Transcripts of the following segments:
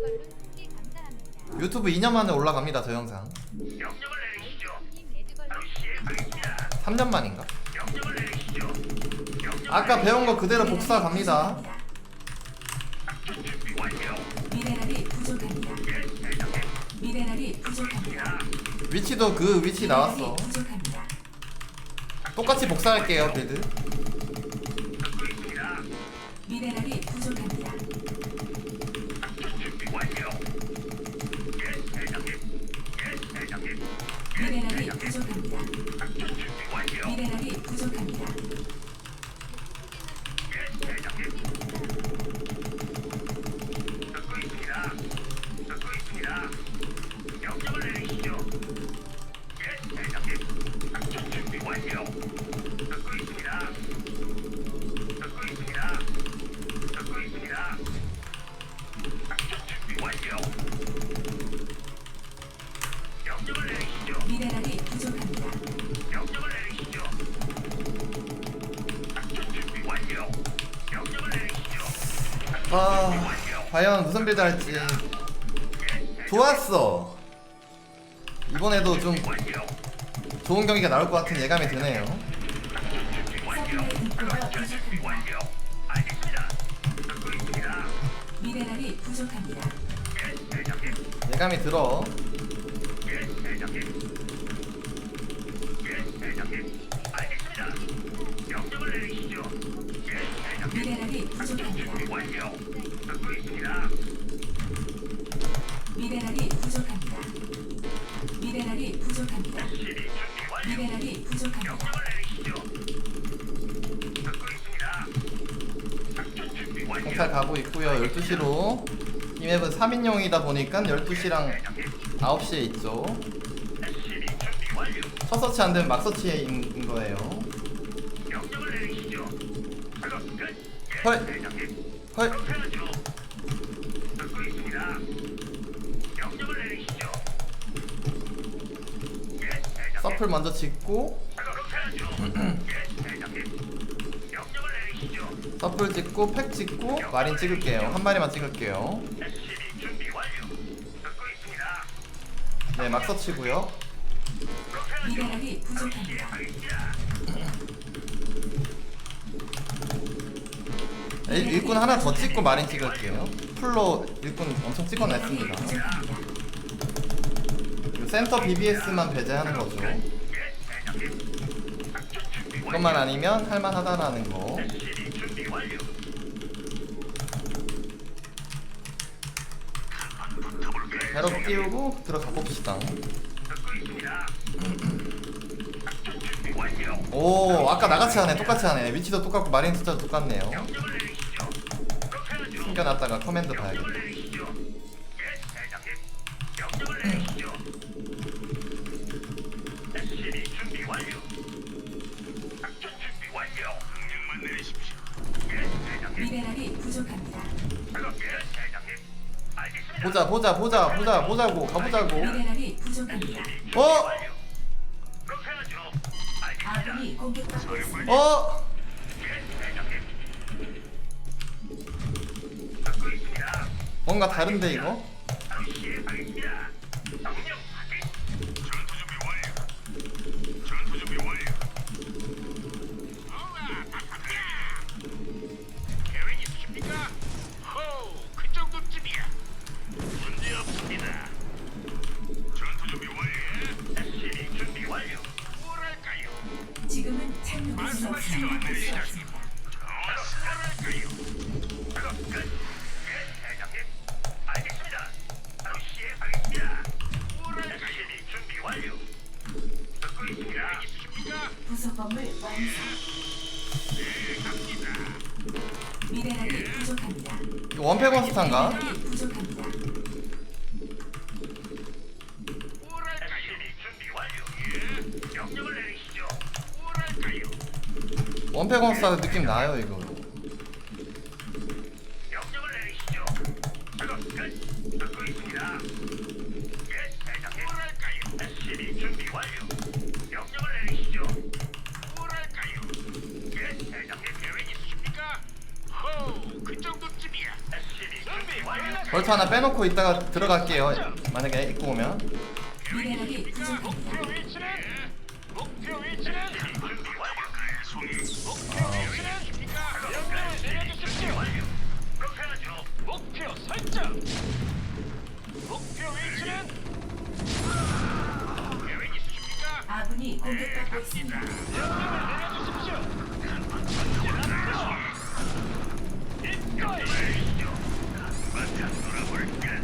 걸로 후기 감사합니다. 유튜브 2년 만에 올라갑니다 저 영상 명령을 내리시죠. 님 레드 걸로 바로 시행하겠습니다. 3년 만인가? 명령을 내리시죠. 명령을 아까 배운 거 그대로 복사 갑니다 작전 준비 완료. 미네랄이 부족합니다. 예, 대장님. 미네랄이 부족합니다. 위치도 그 위치 나왔어 미네랄이 부족합니다. 똑같이 복사할게요 빌드 듣고 있습니다. 미네랄이 부족합니다. 완료. 예, 대장님. 예, 대장님. 예, 과연 무슨 빌드 할지 좋았어 이번에도 좀. 좋은 경기가 나올 것 같은 예감이 드네요. 미네랄이 부족합니다. 예. 예감이 들어. 미네랄이 부족합니다. 듣고. 미네랄이 부족합니다. 미네랄이 부족합니다. 미네랄이 부족합니다. 공탈 가고 있고요 12시로 이 맵은 3인용이다 보니까 12시랑 9시에 있죠. 첫 서치 안 되면 막 거예요. 작업 끝. 예, 헐. 헐 서플 먼저 짓고. 서플 찍고 팩 찍고 마린 찍을게요 한 마리만 찍을게요. 네 막 서 치고요 그렇게 하죠. 미네랄이 일꾼 하나 더 찍고 마린 찍을게요 풀로 일꾼 엄청 찍어냈습니다 센터 BBS만 배제하는 거죠. 이것만 아니면 할만하다라는 거? 배럭 띄우고 들어가 봅시다. 오 아까 나같이 하네 똑같이 하네 위치도 똑같고 마린 숫자도 똑같네요. 숨겨놨다가 커맨드 봐야겠다 내리십시오. 미네랄이 부족합니다. 보자 보자 보자 보자 보자고 가보자고 미네랄이 부족합니다. 어? 아군이 공격받고 있습니다. 어? 뭔가 다른데 이거? 부속 건물 완성. 미네랄이 부족합니다. 이거 원팩 원스탄가? 미네랄이 부족합니다. 뭐랄까요? 원팩 원스탄 느낌 나요 이거 벌처 하나 빼놓고 이따가 들어갈게요 만약에 입고 오면 미네랄이 부족합니다. 목표 위치는 목표 위치는 목표 위치는 명령을 내려주십시오. 그렇게 하죠. 목표 설정. 목표 위치는 계획 있으십니까? 아군이 공격받고 있습니다. 명령을 내려주십시오. 이거이. 맞아 돌아볼까?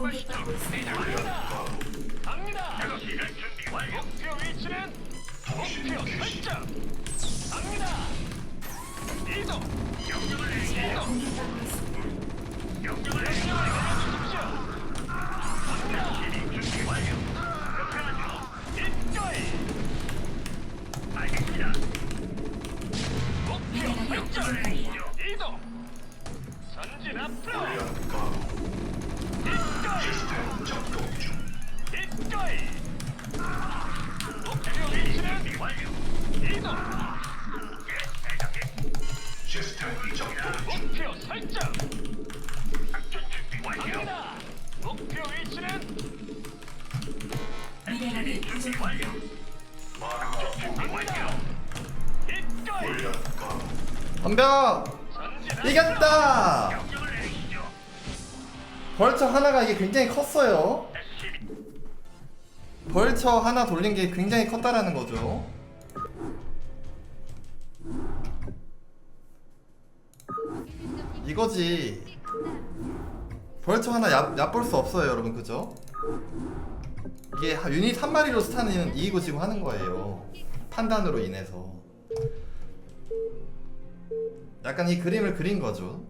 공격받고 있습니다. 갑니다. 목표 위치는 목표 설정. 갑니다. 이동. 내리시죠. 공격받고 있습니다. 명령을 내려주십시오. 완료. 이동. 예, 대장님. 목표 설정. 작전 준비 완료. 갑니다. 목표 위치는 미네랄이 부족합니다. 갑니다. 이거이. 덤벼 전진 앞으로. 이겼다 명령을 내리시죠. 벌처 하나가 이게 굉장히 컸어요 벌처 하나 돌린 게 굉장히 컸다라는 거죠. 이거지. 벌처 하나 얕, 얕볼 수 없어요 여러분. 그죠? 이게 하- 유닛 한 마리로 스타는 이기고 지고 하는 거예요. 판단으로 인해서. 약간 이 그림을 그린 거죠.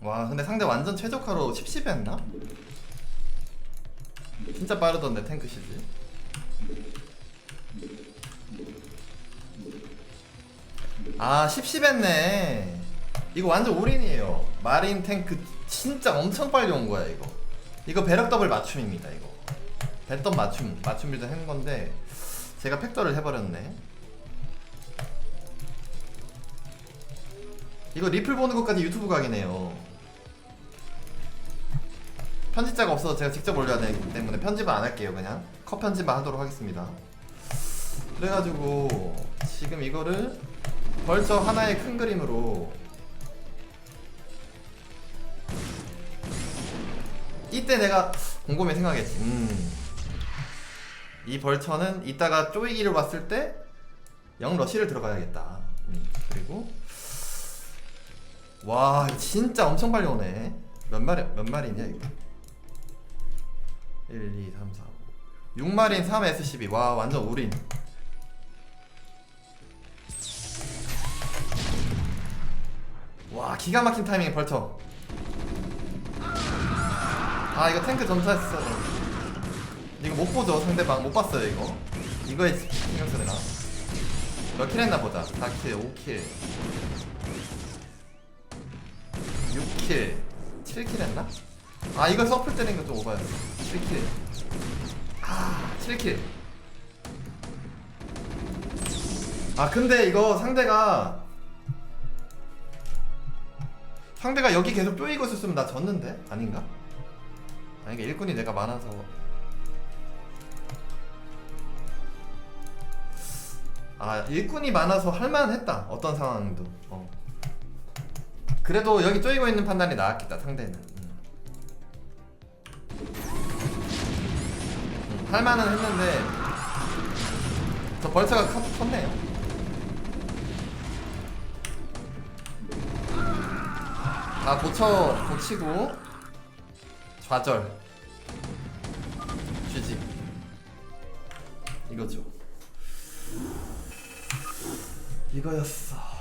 와 근데 상대 완전 최적화로 10, 10 했나? 진짜 빠르던데 탱크 시즈 아 10, 10 했네. 이거 완전 올인이에요. 마린 탱크 진짜 엄청 빨리 온 거야 이거. 이거 배럭 더블 맞춤입니다 이거. 배떡 맞춤 맞춤 빌드 한 건데 제가 팩더를 해버렸네. 이거 리플 보는 것까지 유튜브 각이네요 편집자가 없어서 제가 직접 올려야 되기 때문에 편집은 안 할게요 그냥. 컷 편집만 하도록 하겠습니다. 그래가지고 지금 이거를 벌써 하나의 큰 그림으로 이때 내가 곰곰이 생각했지. 음. 이 벌처는 이따가 쪼이기를 봤을 때 영 러시를 들어가야겠다. 음. 그리고 와 진짜 엄청 빨리 오네. 몇 마리 몇 마리냐 이거 1, 2, 3, 4, 5 6마린 3 S12 와 완전 올인 와 기가 막힌 타이밍에 벌쳐. 아 이거 탱크 점사했어 이거 못 보죠 상대방. 못 봤어요 이거. 이거에 신경 쓰느라 몇킬 했나 보자. 4킬 5킬. 6킬. 7킬 했나? 아 이거 서플 때린 거 좀 오바였어 7킬 아 7킬 아 근데 이거 상대가 상대가 여기 계속 쪼이고 있었으면 나 졌는데? 아닌가? 아니 이게 일꾼이 내가 많아서 아 일꾼이 많아서 할만했다 어떤 상황도 어. 그래도 여기 쪼이고 있는 판단이 나았겠다 상대는 할만은 했는데 저 벌처가 컸, 컸네요. 아 고쳐 고치고 좌절. GG 이거죠. 이거였어